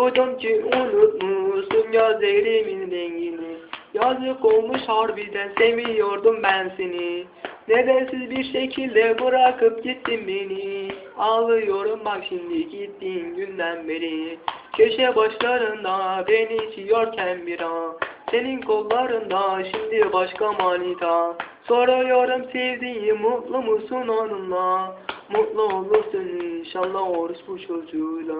Duydum ki unutmuşsun gözlerimin rengini. Yazık olmuş harbiden seviyordum ben seni. Nedensiz bir şekilde bırakıp gittin beni. Ağlıyorum bak şimdi gittiğin günden beri. Köşe başlarında beni içiyorken bir an. Senin kollarında şimdi başka manita. Soruyorum sevdiğim mutlu musun onunla Mutlu olursun inşallah orospu çocuğuyla.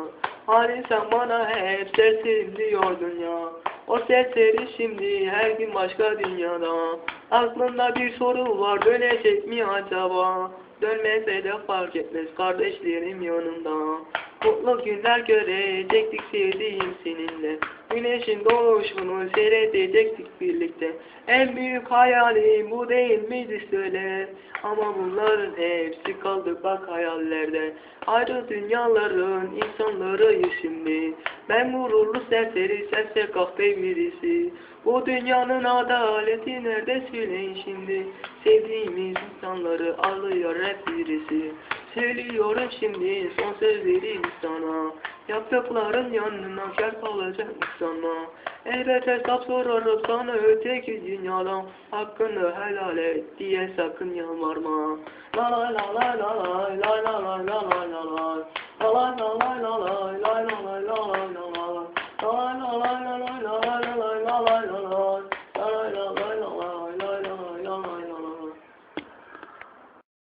Hani sen bana hep serserim diyordun ya. O serseri şimdi her gün başka dünyada. Aklında bir soru var dönecek mi acaba? Dönmese de fark etmez kardeşlerim yanında Mutlu günler görecektik sevdiğim seninle Güneşin doğuşunu seyredecektik birlikte. En büyük hayalim bu değil miydi söyle. Ama bunların hepsi kaldı bak hayallerde. Ayrı dünyaların insanlarıyız şimdi Ben gururlu serseri serser kahpe birisi. Bu dünyanın adaleti nerede söyleyin şimdi? Sevdiğimiz insanları alıyor hep birisi Söylüyorum şimdi son sözleri sana Yaprakların yanına kar kalacak sana Elbet hesap sorarım sana öteki dünyada Hakkını helal et diye sakın yalvarma La la la la la la la la la la la la la La la la la la la la la la la la la la la la la